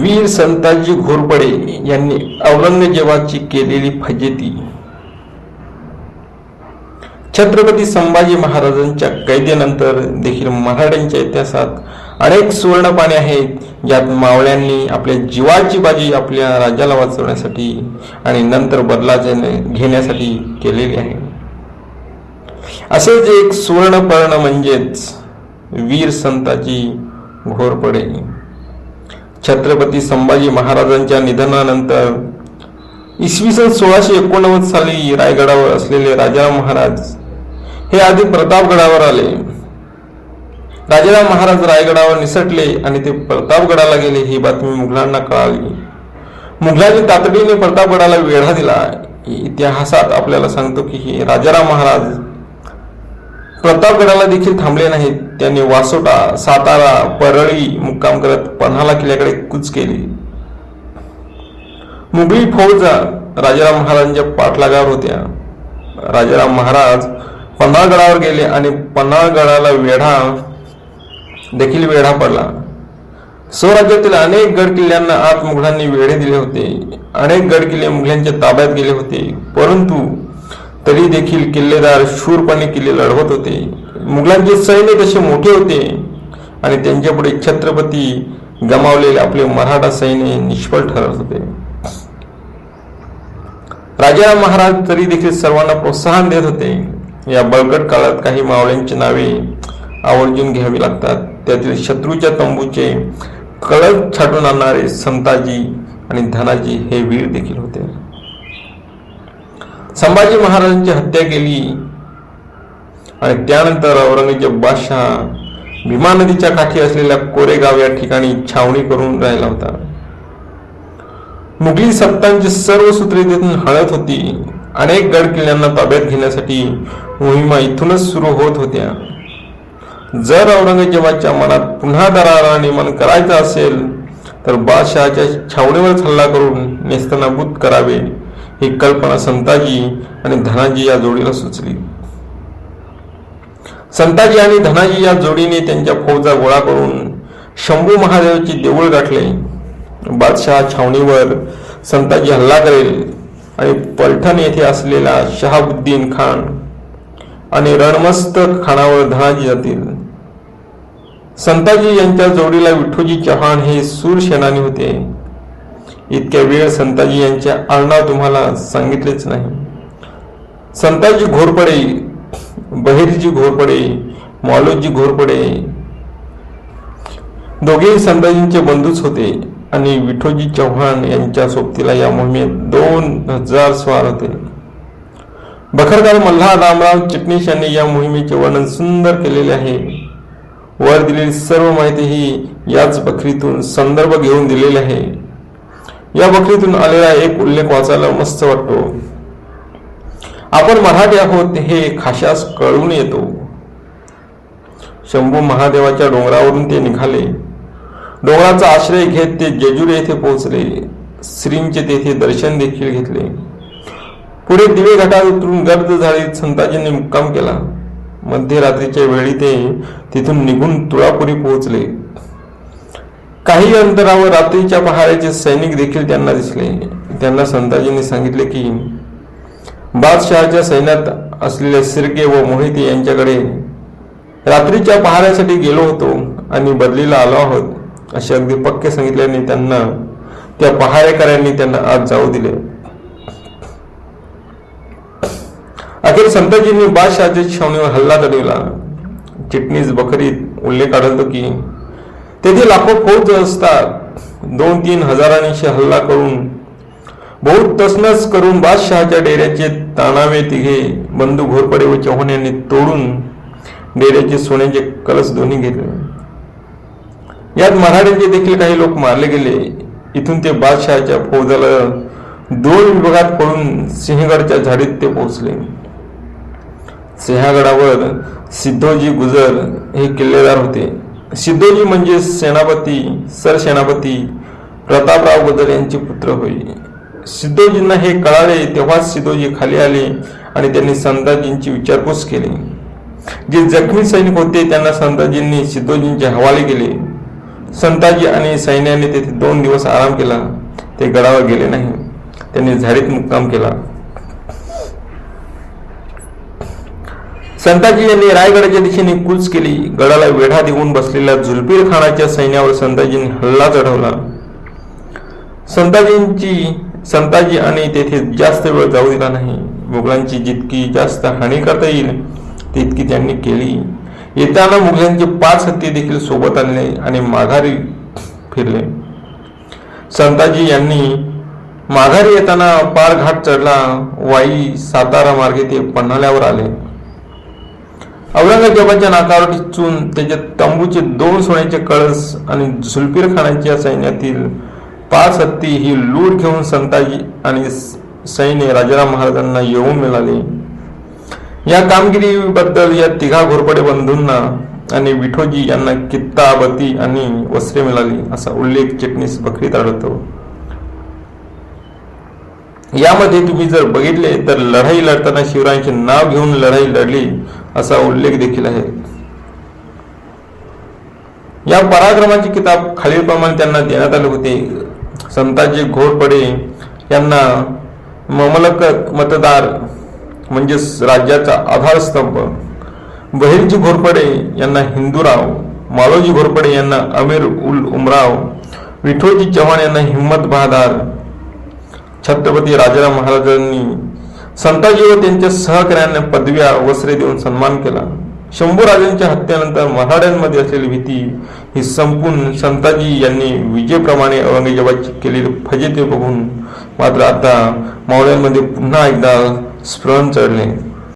वीर संताजी घोरपडे यांनी औरंगजेबाची केलेली फजेती. छत्रपती संभाजी महाराजांच्या कैदेनंतर देखील मराठ्यांच्या इतिहासात अनेक सुवर्णपाने आहेत ज्यात मावळ्यांनी आपल्या जीवाची बाजी आपल्या राज्याला वाचवण्यासाठी आणि नंतर बदला घेण्यासाठी केलेली आहे. असेच एक सुवर्णपर्ण म्हणजेच वीर संताजी घोरपडे. छत्रपती संभाजी महाराजांच्या निधनानंतर इसवी सन सोळाशे एकोणनव्वद साली रायगडावर असलेले राजाराम महाराज हे आधी प्रतापगडावर आले. राजाराम महाराज रायगडावर निसटले आणि ते प्रतापगडाला गेले ही बातमी मुघलांना कळाली. मुघलांनी तातडीने प्रतापगडाला वेढा दिला. इतिहासात आपल्याला सांगतो की हे राजाराम महाराज प्रतापगडाला देखील थांबले नाहीत. त्यांनी वासोटा सातारा परळी मुक्काम करत पन्हाला किल्ल्याकडे कूच केली. मुघली फौज राजाराम महाराजांच्या पाठलागावर होत्या. राजाराम महाराज पन्हाळगडावर गेले आणि पन्हाळगडाला वेढा देखील वेढा पडला. स्वराज्यातील अनेक गड किल्ल्यांना आत मुघलांनी वेढे दिले होते. अनेक गड किल्ले मुघलांच्या ताब्यात गेले होते. परंतु तरी देखील किल्लेदार शूरपणे किल्ले लढवत होते. मुघलांचे सैन्य तसे मोठे होते आणि त्यांच्यापुढे छत्रपती गमावलेले आपले मराठा सैन्य निष्फळ ठरत होते. राजा महाराज तरी देखील सर्वांना प्रोत्साहन देत होते. या बळकट काळात काही मावळ्यांची नावे आवर्जून घ्यावी लागतात. त्यातील शत्रूच्या तंबूचे कळत छाटून आणणारे संताजी आणि धनाजी हे वीर देखील होते. संभाजी महाराजांची हत्या केली. आणि त्यानंतर औरंगजेब बादशाह भीमा नदीच्या काठी असलेल्या कोरेगाव या ठिकाणी छावणी करून राहिला होता. मुघली सत्तांची सर्व सूत्रे तिथून हळत होती. अनेक गड किल्ल्यांना ताब्यात घेण्यासाठी मोहिमा इथूनच सुरू होत होत्या. जर औरंगजेबाच्या मनात पुन्हा दरारा निर्माण करायचा असेल तर बादशहाच्या छावणीवर हल्ला करून नेस्तनाबूत करावे. ही कल्पना संताजी आणि धनाजी या जोडीला सुचली. संताजी आणि धनाजी या जोडीने त्यांच्या फौजा गोळा करून शंभू महादेवाचे देऊळ गाठले. बादशहा छावणीवर संताजी हल्ला करेल आणि पलठण येथे असलेला शहाबुद्दीन खान आणि रणमस्त खानावर धनाजी जातील. संताजी यांच्या जोडीला विठोजी चव्हाण हे सूर सेनानी होते. इतक्या वेळ संताजी यांचे आडनाव तुम्हाला सांगितलेच नाही. संताजी घोरपडे बहिरजी घोरपडे मालोजी घोरपडे दोघेही संताजींचे बंधूच होते आणि विठोजी चव्हाण यांच्या सोबतीला या मोहिमेत दोन हजार स्वार होते. बखरदार मल्हार रामराव चिटणीस यांनी या मोहिमेचे वर्णन सुंदर केलेले आहे. वर दिलेली सर्व माहिती ही याच बखरीतून संदर्भ घेऊन दिलेली आहे. या बकरीतून आलेला एक उल्लेख वाचायला मस्त वाटतो. आपण मराठी आहोत हे खाशास कळून येतो. शंभू महादेवाच्या डोंगरावरून ते निघाले. डोंगराचा आश्रय घेत ते जेजुरी येथे पोहोचले. श्रींचे तेथे दर्शन देखील घेतले. पुढे दिवे घाटात उतरून गर्द झाडीत संताजींनी मुक्काम केला. मध्यरात्रीच्या वेळी ते तिथून निघून तुळापुरी पोहोचले. काही अंतरावर रात्रीच्या पहाऱ्याचे सैनिक देखील त्यांना दिसले. त्यांना संताजींनी सांगितले की बादशहाच्या सैन्यात असलेले सिरके व मोहिते यांच्याकडे रात्रीच्या पहाऱ्यासाठी गेलो होतो आणि बदलीला आलो आहोत असे अगदी पक्के सांगितल्याने त्यांना त्या पहारेकऱ्यांनी त्यांना आज जाऊ दिले. अखेर संताजींनी बादशहाच्या छावणीवर हल्ला चढविला चिटणीस बकरीत उल्लेख आढळतो की तेथे लाखो फौज असतात. दोन तीन हजारांशी हल्ला करून बहुत तसनस करून बादशहाच्या डेऱ्याचे ताणावे तिघे बंधू घोरपडे व चव्हाण यांनी तोडून डेऱ्याचे सोन्याचे कलस दोन्ही घेतले. यात मराठ्यांचे देखील काही लोक मारले गेले. इथून ते बादशहाच्या फौजाला दोन विभागात पडून सिंहगडच्या झाडीत ते पोहोचले. सिंहगडावर सिद्धोजी गुजर हे किल्लेदार होते. सिद्धोजी म्हणजे सेनापती सरसेनापती प्रतापराव बदल यांचे पुत्र होय. सिद्धोजींना हे कळाले तेव्हाच सिद्धोजी खाली आले आणि त्यांनी संताजींची विचारपूस केली. जे जखमी सैनिक होते त्यांना संताजींनी सिद्धोजींचे हवाले केले. संताजी आणि सैन्याने तेथे दोन दिवस आराम केला. ते गडावर गेले नाही. त्यांनी झाडीत मुक्काम केला. संताजी यांनी रायगडाच्या दिशेने कूच केली. गडाला वेढा देऊन बसलेल्या जुलपीर खानाच्या सैन्यावर संताजींनी हल्ला चढवला. संताजींची संताजी आणि तेथे जास्त वेळ जाऊ दिला नाही. मुघलांची जितकी जास्त हानी करता येईल तितकी त्यांनी केली. येताना मुघलांचे पाच हत्ती देखील सोबत आणले आणि माघारी फिरले. संताजी यांनी माघारी येताना पार घाट चढला. वाई सातारा मार्गे ते पन्हाळ्यावर आले. औरंगजेबाच्या नाकावर टिचून त्याच्या तंबूचे दोन सोन्याचे कळस आणि झुल्फीर खानाच्या सैन्यातील पाच हत्ती ही लूट घेऊन संताजी आणि सैन्य राजाराम महाराजांना येऊन मिळाले. या कामगिरीबद्दल या तिघा घोरपडे बंधूंना आणि विठोजी यांना कित्ता बती आणि वस्त्रे मिळाली असा उल्लेख चिटणीस बकरीत आढळतो. यामध्ये तुम्ही जर बघितले तर लढाई लढताना शिवरायांचे नाव घेऊन लढाई लढली असा उल्लेख देखील आहे. या पराक्रमाची किताब खालीलप्रमाणे त्यांना देण्यात आले होते. संताजी घोरपडे यांना ममलक मतदार म्हणजेच राज्याचा आधारस्तंभ बहिरजी घोरपडे यांना हिंदूराव मालोजी घोरपडे यांना अमीर उल उमराव विठोजी चव्हाण यांना हिम्मत बहादार छत्रपती राजाराम महाराजांनी संताजी व त्यांच्या सहकार्यांना पदव्या वस्त्रे देऊन सन्मान केला. शंभूराजांच्या हत्येनंतर मराठ्यांमध्ये असलेली भीती ही संपून संताजी यांनी विजयप्रमाणे औरंगजेबाची केलेली फजिती बघून मात्र आता मावळ्यांमध्ये पुन्हा एकदा स्फुरण चढले.